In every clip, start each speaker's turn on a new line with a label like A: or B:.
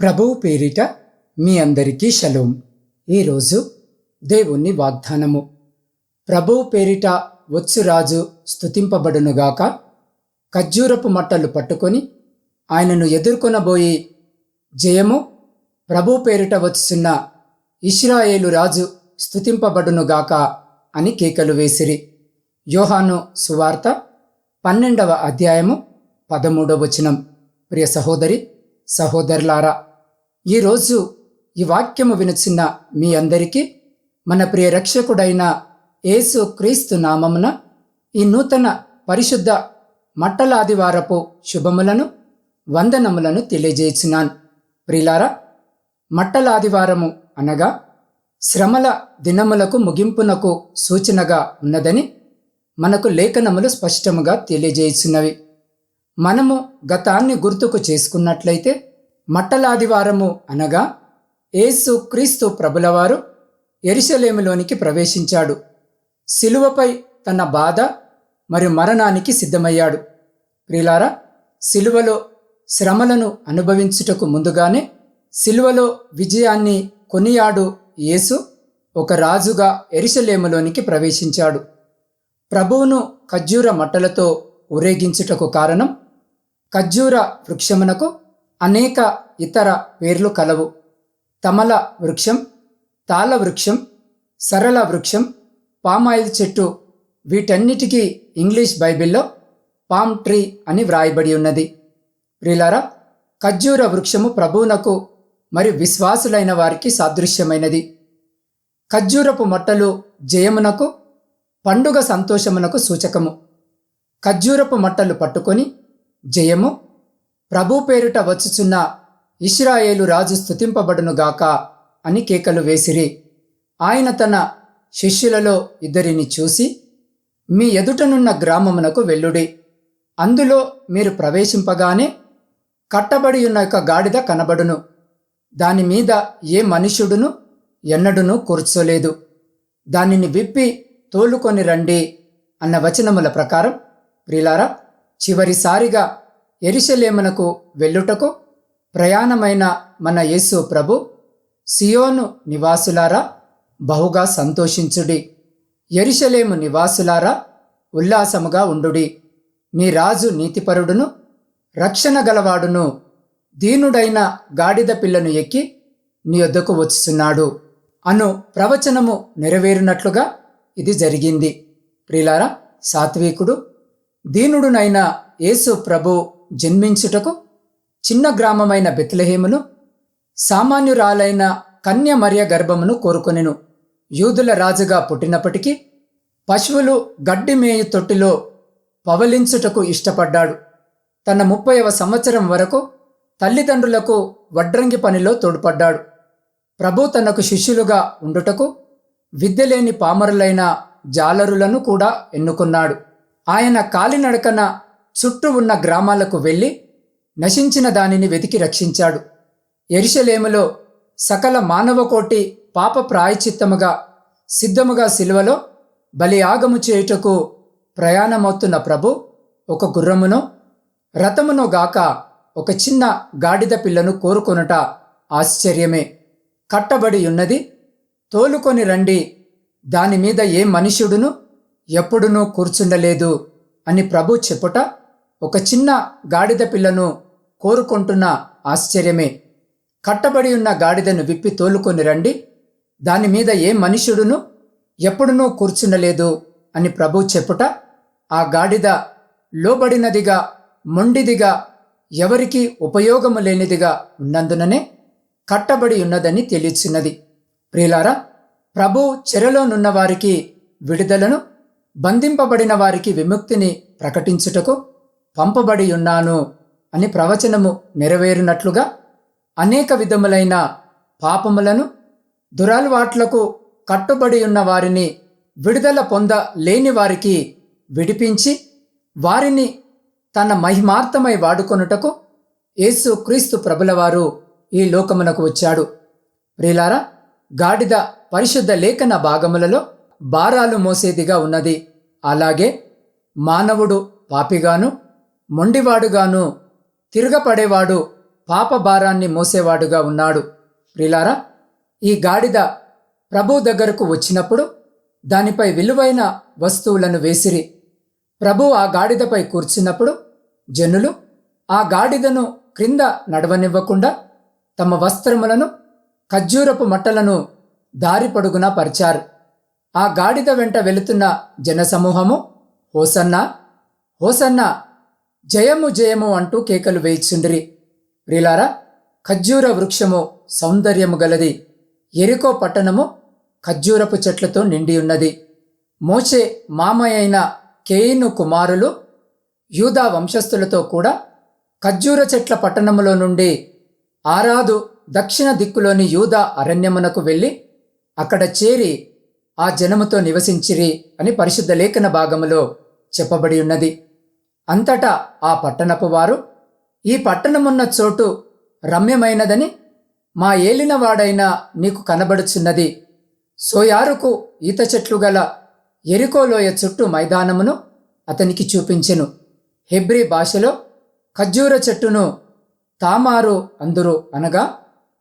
A: ప్రభువు పేరిట మీ అందరికీ షలోం ఈరోజు దేవుణ్ణి వాగ్దానము. ప్రభువు పేరిట వచ్చు రాజు స్తుతింపబడునుగాక ఖర్జూరపు మట్టలు పట్టుకొని ఆయనను ఎదుర్కొనబోయి జయము ప్రభు పేరిట వచ్చున్న ఇస్రాయేలు రాజు స్థుతింపబడునుగాక అని కేకలు వేసిరి. యోహాను సువార్త పన్నెండవ అధ్యాయము పదమూడవ వచనం. ప్రియ సహోదరి సహోదరులారా ఈరోజు ఈ వాక్యము వినుచున్న మీ అందరికీ మన ప్రియ రక్షకుడైన యేసు క్రీస్తు నామమున ఈ నూతన పరిశుద్ధ మట్టలాదివారపు శుభములను వందనములను తెలియజేసినాను ప్రిలారా మట్టలాదివారము అనగా శ్రమల దినములకు ముగింపునకు సూచనగా ఉన్నదని మనకు లేఖనములు స్పష్టముగా తెలియజేస్తున్నవి మనము గతాన్ని గుర్తుకు చేసుకున్నట్లయితే మట్టలాదివారము అనగా ఏసు క్రీస్తు ప్రభులవారు ఎరిశలేములోనికి ప్రవేశించాడు. శిలువపై తన బాధ మరియు మరణానికి సిద్ధమయ్యాడు. ప్రిలారా శిలువలో శ్రమలను అనుభవించుటకు ముందుగానే శిలువలో విజయాన్ని కొనియాడు యేసు ఒక రాజుగా ఎరిశలేములోనికి ప్రవేశించాడు. ప్రభువును ఖజ్జూర మట్టలతో ఊరేగించుటకు కారణం ఖర్జూర వృక్షమునకు అనేక ఇతర పేర్లు కలవు. తమల వృక్షం తాళ వృక్షం సరళ వృక్షం పామాయిల్ చెట్టు వీటన్నిటికీ ఇంగ్లీష్ బైబిల్లో పామ్ ట్రీ అని వ్రాయబడి ఉన్నది. ప్రిలారా ఖర్జూర వృక్షము ప్రభువునకు మరి విశ్వాసులైన వారికి సాదృశ్యమైనది. ఖర్జూరపు మొట్టలు జయమునకు పండుగ సంతోషమునకు సూచకము. ఖర్జూరపు మట్టలు పట్టుకొని జయము. ప్రభు పేరిట వచ్చుచున్న ఇస్రాయేలు రాజు స్థుతింపబడునుగాక అని కేకలు వేసిరి. ఆయన తన శిష్యులలో ఇద్దరిని చూసి మీ ఎదుటనున్న గ్రామమునకు వెళ్ళుడి. అందులో మీరు ప్రవేశింపగానే కట్టబడి ఉన్న యొక్క గాడిద కనబడును. దాని మీద ఏ మనుష్యుడును ఎన్నడును కూర్చోలేదు. దానిని విప్పి తోలుకొని రండి అన్న వచనముల ప్రకారం ప్రిలారా చివరిసారిగా ఎరిశలేమునకు వెళ్ళుటకు ప్రయాణమైన మన యేసు ప్రభు సియోను నివాసులారా బహుగా సంతోషించుడి. ఎరిశలేము నివాసులారా ఉల్లాసముగా ఉండుడి. నీ రాజు నీతిపరుడును రక్షణ గలవాడును దీనుడైన గాడిద పిల్లను ఎక్కి నీ వద్దకు వచ్చుచున్నాడు. అను ప్రవచనము నెరవేరినట్లుగా ఇది జరిగింది. ప్రిలారా సాత్వికుడు దీనుడునైన యేసు ప్రభు జన్మించుటకు చిన్న గ్రామమైన బెత్లహేమును సామాన్యురాలైన కన్యమర్య గర్భమును కోరుకొనెను. యూదుల రాజుగా పుట్టినప్పటికీ పశువులు గడ్డి మేయు తొట్టిలో పవలించుటకు ఇష్టపడ్డాడు. తన ముప్పైవ సంవత్సరం వరకు తల్లిదండ్రులకు వడ్రంగి పనిలో తోడ్పడ్డాడు. ప్రభు తనకు శిష్యులుగా ఉండుటకు విద్యలేని పామరులైన జాలరులను కూడా ఎన్నుకున్నాడు. ఆయన కాలినడకన చుట్టూ ఉన్న గ్రామాలకు వెళ్ళి నశించిన దానిని వెతికి రక్షించాడు. ఎరిశలేములో సకల మానవకోటి పాప ప్రాయచిత్తముగా సిద్ధముగా సిలువలో బలియాగము చేయుటకు ప్రయాణమవుతున్న ప్రభు ఒక గుర్రమును రథమును గాక ఒక చిన్న గాడిద పిల్లను కోరుకొనుట ఆశ్చర్యమే. కట్టబడి ఉన్నది తోలుకొని రండి దాని మీద ఏ మనుష్యుడును ఎప్పుడునూ కూర్చుండలేదు అని ప్రభు చెప్పుట ఒక చిన్న గాడిద పిల్లను కోరుకుంటున్న ఆశ్చర్యమే. కట్టబడి ఉన్న గాడిదను విప్పి తోలుకొని రండి. దాని మీద ఏ మనుషుడును ఎప్పుడునూ కూర్చుండలేదు అని ప్రభు చెప్పుట ఆ గాడిద లోబడినదిగా మొండిదిగా ఎవరికి ఉపయోగము లేనిదిగా ఉన్నందుననే కట్టబడి ఉన్నదని తెలియచున్నది. ప్రియులారా ప్రభు చెరలోనున్న వారికి విడుదలను బంధింపబడిన వారికి విముక్తిని ప్రకటించుటకు పంపబడి ఉన్నాను అని ప్రవచనము నెరవేరినట్లుగా అనేక విధములైన పాపములను దురలవాట్లకు కట్టుబడి ఉన్న వారిని విడుదల పొందలేని వారికి విడిపించి వారిని తన మహిమార్థమై వాడుకొనుటకు యేసు క్రీస్తు ప్రభులవారు ఈ లోకమునకు వచ్చాడు. ప్రిలారా గాడిద పరిశుద్ధ లేఖన భాగములలో భారాలు మోసేదిగా ఉన్నది. అలాగే మానవుడు పాపిగాను మొండివాడుగాను తిరగపడేవాడు పాప భారాన్ని మోసేవాడుగా ఉన్నాడు. ప్రిలారా ఈ గాడిద ప్రభు దగ్గరకు వచ్చినప్పుడు దానిపై విలువైన వస్తువులను వేసిరి. ప్రభు ఆ గాడిదపై కూర్చున్నప్పుడు జనులు ఆ గాడిదను క్రింద నడవనివ్వకుండా తమ వస్త్రములను ఖజ్జూరపు మట్టలను దారి పొడుగునా పరిచారు. ఆ గాడిద వెంట వెళుతున్న జనసమూహము హోసన్న హోసన్న జయము జయము అంటూ కేకలు వేయిచుండ్రి. ప్రిలారా ఖజ్జూర వృక్షము సౌందర్యము గలది. ఎరికో పట్టణము ఖజ్జూరపు చెట్లతో నిండి ఉన్నది. మోచే మామయ్య అయిన కేయిను కుమారులు యూదా వంశస్థులతో కూడా ఖజ్జూర చెట్ల పట్టణములో నుండి ఆరాదు దక్షిణ దిక్కులోని యూదా అరణ్యమునకు వెళ్ళి అక్కడ చేరి ఆ జనముతో నివసించిరి అని పరిశుద్ధ లేఖన భాగములో చెప్పబడి ఉన్నది. అంతటా ఆ పట్టణపు వారు ఈ పట్టణమున్న చోటు రమ్యమైనదని మా ఏలినవాడైన నీకు కనబడుచున్నది. సోయారుకు ఈత చెట్లు గల ఎరికోలోయ చుట్టూ మైదానమును అతనికి చూపించెను. హెబ్రీ భాషలో ఖజ్జూర చెట్టును తామారు అందురు అనగా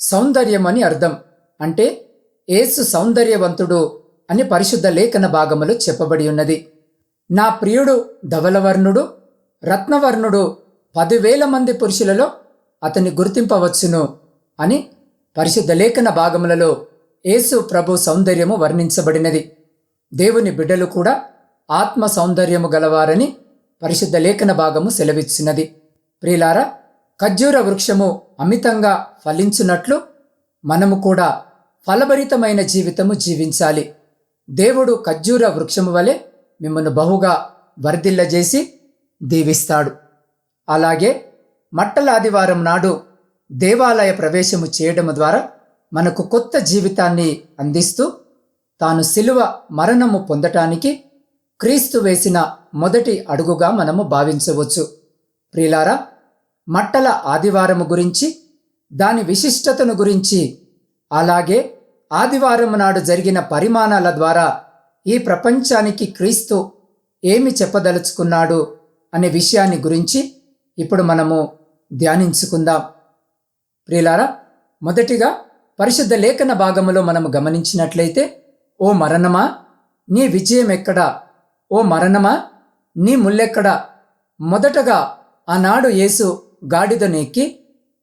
A: సౌందర్యమని అర్థం. అంటే ఏసు సౌందర్యవంతుడు అని పరిశుద్ధ లేఖన భాగములో చెప్పబడి ఉన్నది. నా ప్రియుడు ధవలవర్ణుడు రత్నవర్ణుడు పదివేల మంది పురుషులలో అతన్ని గుర్తింపవచ్చును అని పరిశుద్ధ లేఖన భాగములలో యేసు ప్రభు సౌందర్యము వర్ణించబడినది. దేవుని బిడ్డలు కూడా ఆత్మ సౌందర్యము గలవారని పరిశుద్ధ లేఖన భాగము సెలవిచ్చినది. ప్రియులారా ఖజ్జూర వృక్షము అమితంగా ఫలించున్నట్లు మనము కూడా ఫలభరితమైన జీవితము జీవించాలి. దేవుడు ఖజ్జూర వృక్షము వలె మిమ్మల్ని బహుగా వర్ధిల్లజేసి దీవిస్తాడు. అలాగే మట్టల ఆదివారం నాడు దేవాలయ ప్రవేశము చేయడం ద్వారా మనకు కొత్త జీవితాన్ని అందిస్తూ తాను శిలువ మరణము పొందటానికి క్రీస్తు వేసిన మొదటి అడుగుగా మనము భావించవచ్చు. ప్రియులారా మట్టల ఆదివారము గురించి దాని విశిష్టతను గురించి అలాగే ఆదివారం నాడు జరిగిన పరిమాణాల ద్వారా ఈ ప్రపంచానికి క్రీస్తు ఏమి చెప్పదలుచుకున్నాడు అనే విషయాన్ని గురించి ఇప్పుడు మనము ధ్యానించుకుందాం. ప్రియులారా మొదటిగా పరిశుద్ధ లేఖన భాగములో మనము గమనించినట్లయితే ఓ మరణమా? నీ విజయం ఎక్కడా? ఓ మరణమా? నీ ముల్లెక్కడా? మొదటగా ఆనాడు యేసు గాడిదను ఎక్కి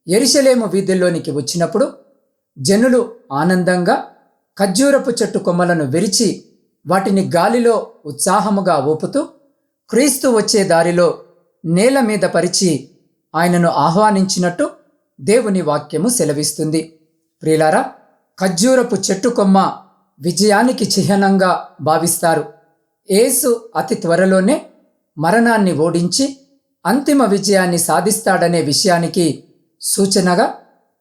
A: ఎరిశలేము వీధుల్లోనికి వచ్చినప్పుడు జనులు ఆనందంగా ఖజ్జూరపు చెట్టు కొమ్మలను విరిచి వాటిని గాలిలో ఉత్సాహముగా ఊపుతూ క్రీస్తు వచ్చే దారిలో నేల మీద పరిచి ఆయనను ఆహ్వానించినట్టు దేవుని వాక్యము సెలవిస్తుంది. ప్రియులారా ఖజ్జూరపు చెట్టు కొమ్మ విజయానికి చిహ్నంగా భావిస్తారు. ఏసు అతి త్వరలోనే మరణాన్ని ఓడించి అంతిమ విజయాన్ని సాధిస్తాడనే విషయానికి సూచనగా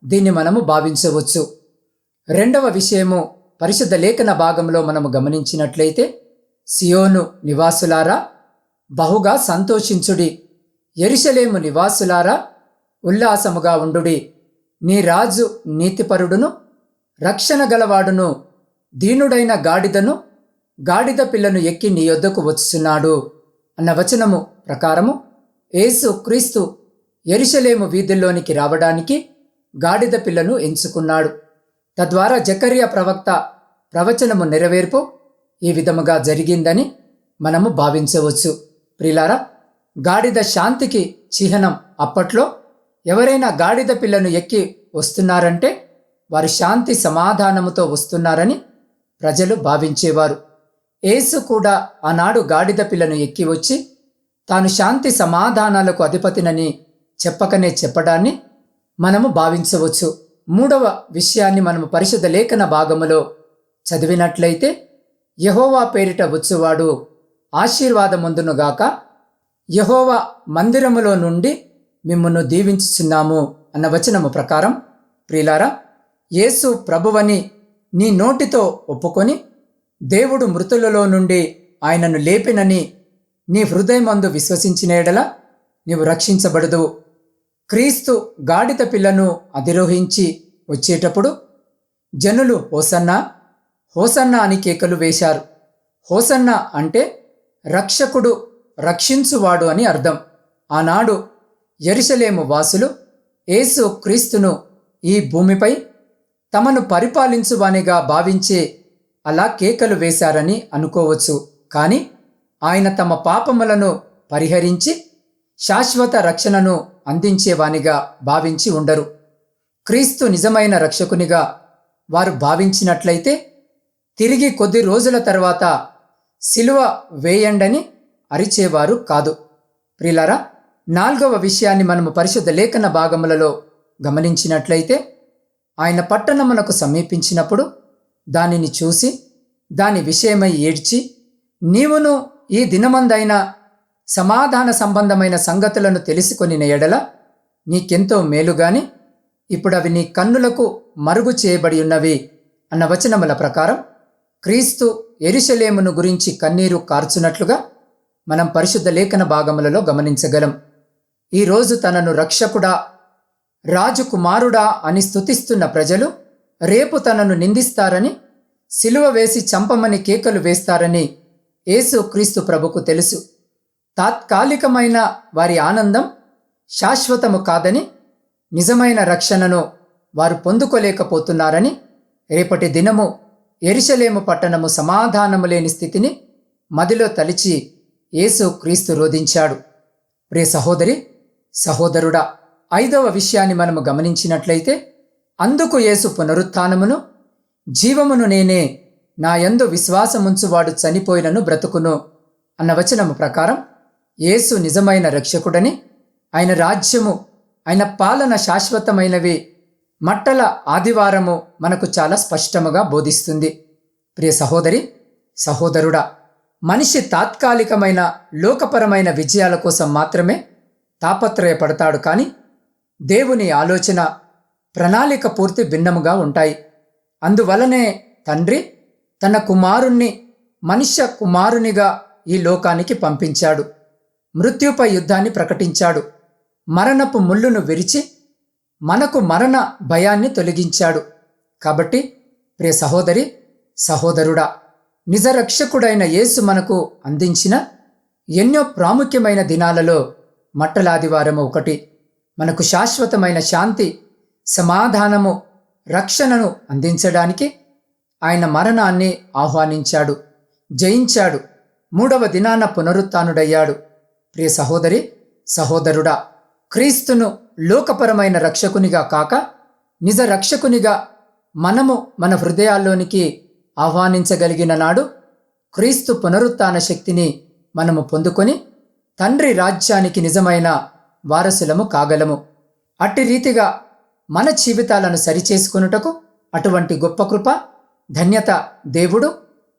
A: దీన్ని మనము భావించవచ్చు. రెండవ విషయము పరిశుద్ధ లేఖన భాగంలో మనము గమనించినట్లయితే సియోను నివాసులారా బహుగా సంతోషించుడి. ఎరిశలేము నివాసులారా ఉల్లాసముగా ఉండుడి. నీ రాజు నీతిపరుడును రక్షణ గలవాడును దీనుడైన గాడిదను గాడిద పిల్లను ఎక్కి నీ యొద్దకు వచ్చుచున్నాడు అన్న వచనము ప్రకారము ఏసు క్రీస్తు ఎరిశలేము వీధుల్లోనికి రావడానికి గాడిద పిల్లను ఎంచుకున్నాడు. తద్వారా జకర్య ప్రవక్త ప్రవచనము నెరవేర్పు ఈ విధముగా జరిగిందని మనము భావించవచ్చు. ప్రిలారా గాడిద శాంతికి చిహ్నం అప్పట్లో ఎవరైనా గాడిద పిల్లను ఎక్కి వస్తున్నారంటే వారి శాంతి సమాధానముతో వస్తున్నారని ప్రజలు భావించేవారు. యేసు కూడా ఆనాడు గాడిద పిల్లను ఎక్కి వచ్చి తాను శాంతి సమాధానాలకు అధిపతినని చెప్పకనే చెప్పడాన్ని మనము భావించవచ్చు. మూడవ విషయాన్ని మనము పరిశుద్ధ లేఖన భాగములో చదివినట్లయితే యహోవా పేరిట వచ్చువాడు ఆశీర్వాదముందునుగాక యహోవా మందిరములో నుండి మిమ్మల్ని దీవించుచున్నాము అన్న వచనము ప్రకారం ప్రియులారా యేసు ప్రభువని నీ నోటితో ఒప్పుకొని దేవుడు మృతులలో నుండి ఆయనను లేపినని నీ హృదయమందు విశ్వసించిన ఎడల నీవు రక్షించబడదు. క్రీస్తు గాడిద పిల్లను అధిరోహించి వచ్చేటప్పుడు జనులు హోసన్నా హోసన్నా అని కేకలు వేశారు. హోసన్న అంటే రక్షకుడు రక్షించువాడు అని అర్థం. ఆనాడు ఎరుసలేము వాసులు యేసు క్రీస్తును ఈ భూమిపై తమను పరిపాలించువానిగా భావించే అలా కేకలు వేశారని అనుకోవచ్చు. కానీ ఆయన తమ పాపములను పరిహరించి శాశ్వత రక్షణను అందించేవానిగా భావించి ఉండరు. క్రీస్తు నిజమైన రక్షకునిగా వారు భావించినట్లయితే తిరిగి కొద్ది రోజుల తర్వాత సిలువ వేయండని అరిచేవారు కాదు. ప్రిలరా నాల్గవ విషయాన్ని మనము పరిశుద్ధ లేఖన భాగములలో గమనించినట్లయితే ఆయన పట్టణమునకు సమీపించినప్పుడు దానిని చూసి దాని విషయమై ఏడ్చి నీవును ఈ దినమందైన సమాధాన సంబంధమైన సంగతులను తెలుసుకొని ఎడల నీకెంతో మేలుగాని ఇప్పుడు అవి నీ కన్నులకు మరుగు చేయబడి ఉన్నవి అన్న వచనముల ప్రకారం క్రీస్తు ఎరుషలేమును గురించి కన్నీరు కార్చునట్లుగా మనం పరిశుద్ధ లేఖన భాగములలో గమనించగలం. ఈరోజు తనను రక్షకుడా రాజుకుమారుడా అని స్తుతిస్తున్న ప్రజలు రేపు తనను నిందిస్తారని సిలువ వేసి చంపమని కేకలు వేస్తారని యేసు క్రీస్తు ప్రభుకు తెలుసు. తాత్కాలికమైన వారి ఆనందం శాశ్వతము కాదని నిజమైన రక్షణను వారు పొందుకోలేకపోతున్నారని రేపటి దినము ఎరిశలేము పట్టణము సమాధానము లేని స్థితిని మదిలో తలిచి యేసు క్రీస్తు రోధించాడు. ప్రే సహోదరి సహోదరుడా ఐదవ విషయాన్ని మనము గమనించినట్లయితే అందుకు యేసు పునరుత్నమును జీవమును నేనే నా యందు విశ్వాసముంచువాడు చనిపోయినను బ్రతుకును అన్న వచనము ప్రకారం యేసు నిజమైన రక్షకుడని ఆయన రాజ్యము ఆయన పాలన శాశ్వతమైనవి మట్టల ఆదివారము మనకు చాలా స్పష్టముగా బోధిస్తుంది. ప్రియ సహోదరి సహోదరుడా మనిషి తాత్కాలికమైన లోకపరమైన విజయాల కోసం మాత్రమే తాపత్రయపడతాడు కానీ దేవుని ఆలోచన ప్రణాళిక పూర్తి భిన్నముగా ఉంటాయి. అందువలనే తండ్రి తన కుమారుణ్ణి మనుష్య కుమారునిగా ఈ లోకానికి పంపించాడు. మృత్యుపై యుద్ధాన్ని ప్రకటించాడు. మరణపు ముళ్ళును విరిచి మనకు మరణ భయాన్ని తొలగించాడు. కాబట్టి ప్రియ సహోదరి సహోదరుడా నిజరక్షకుడైన యేసు మనకు అందించిన ఎన్నో ప్రాముఖ్యమైన దినాలలో మట్టలాదివారము ఒకటి. మనకు శాశ్వతమైన శాంతి సమాధానము రక్షణను అందించడానికి ఆయన మరణాన్ని ఆహ్వానించాడు జయించాడు. మూడవ దినాన పునరుత్డయ్యాడు. ప్రియ సహోదరి సహోదరుడా క్రీస్తును లోకపరమైన రక్షకునిగా కాక నిజ రక్షకునిగా మనము మన హృదయాల్లోనికి ఆహ్వానించగలిగిన నాడు క్రీస్తు పునరుత్న శక్తిని మనము పొందుకొని తండ్రి రాజ్యానికి నిజమైన వారసులము కాగలము. అట్టి రీతిగా మన జీవితాలను సరిచేసుకొనుటకు అటువంటి గొప్ప కృప ధన్యత దేవుడు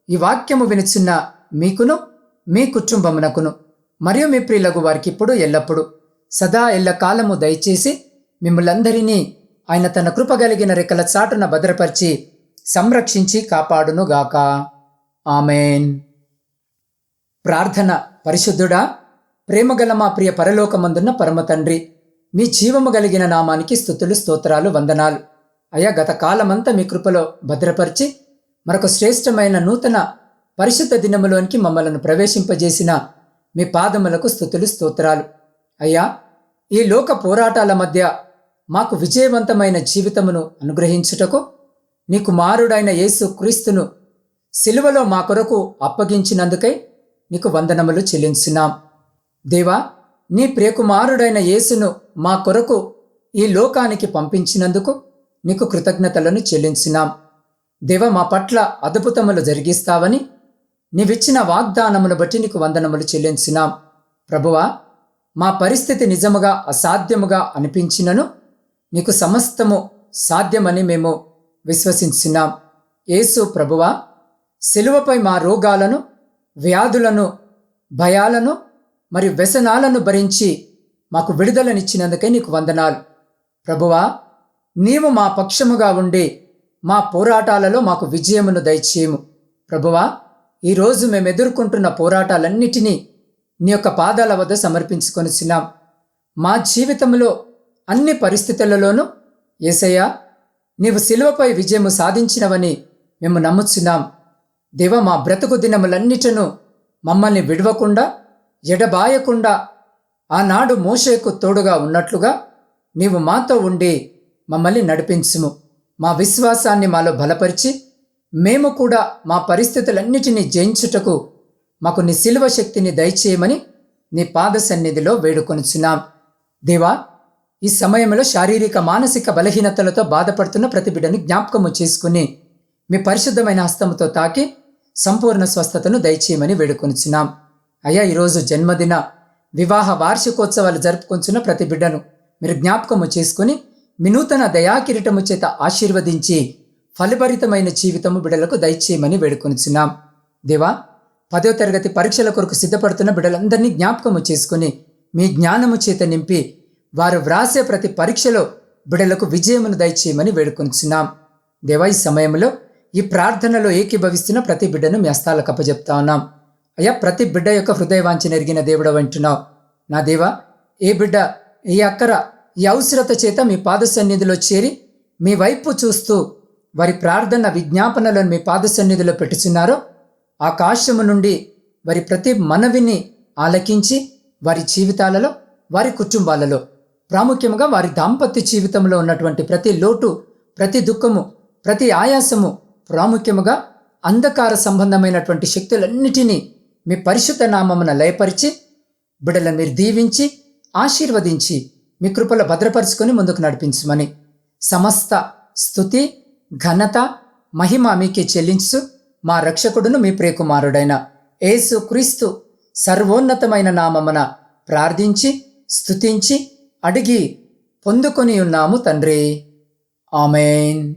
A: ఈ వాక్యము వినిచున్న మీకును మీ కుటుంబమునకును. మరియు మీ ప్రియులకు వారికి ఇప్పుడు ఎల్లప్పుడు. సదా ఎల్లకాలము దయచేసి మిమ్మలందరినీ ఆయన తన కృపగలిగిన రెక్కల చాటున భద్రపరిచి సంరక్షించి కాపాడునుగాక. ఆమెన్. ప్రార్థన పరిశుద్ధుడా ప్రేమగల మా ప్రియ పరలోకమందున్న పరమ తండ్రి మీ జీవము కలిగిన నామానికి స్థుతులు స్తోత్రాలు వందనాలు. అయా గత కాలమంతా మీ కృపలో భద్రపరిచి మరొక శ్రేష్టమైన నూతన పరిశుద్ధ దినములోనికి మమ్మలను ప్రవేశింపజేసిన మీ పాదములకు స్థుతులు స్తోత్రాలు. అయ్యా ఈ లోక పోరాటాల మధ్య మాకు విజయవంతమైన జీవితమును అనుగ్రహించుటకు నీ కుమారుడైన యేసు క్రీస్తును సిలువలో మా కొరకు అప్పగించినందుకై నీకు వందనములు చెల్లించున్నాం. దేవా నీ ప్రియకుమారుడైన యేసును మా కొరకు ఈ లోకానికి పంపించినందుకు నీకు కృతజ్ఞతలను చెల్లించినాం దేవ మా పట్ల అద్భుతములు జరిగిస్తావని నీవిచ్చిన వాగ్దానమును బట్టి నీకు వందనములు చెల్లించినాం. ప్రభువా మా పరిస్థితి నిజముగా అసాధ్యముగా అనిపించినను నీకు సమస్తము సాధ్యమని మేము విశ్వసించినాం. యేసు ప్రభువా సెలువపై మా రోగాలను వ్యాధులను భయాలను మరియు వ్యసనాలను భరించి మాకు విడుదలనిచ్చినందుకే నీకు వందనాలు. ప్రభువా నీవు మా పక్షముగా ఉండి మా పోరాటాలలో మాకు విజయమును దయచేయము. ప్రభువా ఈరోజు మేము ఎదుర్కొంటున్న పోరాటాలన్నిటినీ నీ యొక్క పాదాల వద్ద సమర్పించుకొనిచున్నాం మా జీవితంలో అన్ని పరిస్థితులలోనూ ఏసయ్యా నీవు శిలువపై విజయము సాధించినవని మేము నమ్ముచున్నాం. దేవ మా బ్రతుకు దినములన్నిటను మమ్మల్ని విడవకుండా ఎడబాయకుండా ఆనాడు మోషేకు తోడుగా ఉన్నట్లుగా నీవు మాతో ఉండి మమ్మల్ని నడిపించుము. మా విశ్వాసాన్ని మాలో బలపరిచి మేము కూడా మా పరిస్థితులన్నిటినీ జయించుటకు మాకు నీ శిలువ శక్తిని దయచేయమని నీ పాద సన్నిధిలో వేడుకొనుచున్నాం. దేవా ఈ సమయంలో శారీరక మానసిక బలహీనతలతో బాధపడుతున్న ప్రతి బిడ్డను జ్ఞాపకము చేసుకుని మీ పరిశుద్ధమైన హస్తముతో తాకి సంపూర్ణ స్వస్థతను దయచేయమని వేడుకొనుచున్నాం. అయ్యా ఈరోజు జన్మదిన వివాహ వార్షికోత్సవాలు జరుపుకొంచున్న ప్రతి బిడ్డను మీరు జ్ఞాపకము చేసుకుని మీ నూతన దయాకిరీటము చేత ఆశీర్వదించి ఫలభరితమైన జీవితము బిడలకు దయచేయమని వేడుకొనిచున్నాం. దేవా పదో తరగతి పరీక్షల కొరకు సిద్ధపడుతున్న బిడలందరినీ జ్ఞాపకము చేసుకుని మీ జ్ఞానము చేత నింపి వారు వ్రాసే ప్రతి పరీక్షలో బిడలకు విజయమును దయచేయమని వేడుకొంచున్నాం దేవా ఈ సమయంలో ఈ ప్రార్థనలో ఏకీభవిస్తున్న ప్రతి బిడ్డను మీ అస్తాలకు అప్పజెప్తా ఉన్నాం. అయ్యా ప్రతి బిడ్డ యొక్క హృదయవాంఛన నెరిగిన దేవుడు అంటున్నావు. నా దేవా ఏ బిడ్డ ఈ అక్కర ఈ అవసరత చేత మీ పాద సన్నిధిలో చేరి మీ వైపు చూస్తూ వారి ప్రార్థన విజ్ఞాపనలను మీ పాద సన్నిధిలో పెట్టుచున్నారో ఆకాశము నుండి వారి ప్రతి మనవిని ఆలకించి వారి జీవితాలలో వారి కుటుంబాలలో ప్రాముఖ్యంగా వారి దాంపత్య జీవితంలో ఉన్నటువంటి ప్రతి లోటు ప్రతి దుఃఖము ప్రతి ఆయాసము ప్రాముఖ్యముగా అంధకార సంబంధమైనటువంటి శక్తులన్నిటినీ మీ పరిశుద్ధ నామమున లయపరిచి బిడలను మీరు దీవించి ఆశీర్వదించి మీ కృపలో భద్రపరుచుకొని ముందుకు నడిపించమని సమస్త స్థుతి ఘనత మహిమ మీకే చెల్లించు మా రక్షకుడును మీ ప్రియకుమారుడైన యేసు క్రీస్తు సర్వోన్నతమైన నామమున ప్రార్థించి స్తుతించి అడిగి పొందుకొని ఉన్నాము తండ్రి. ఆమెన్.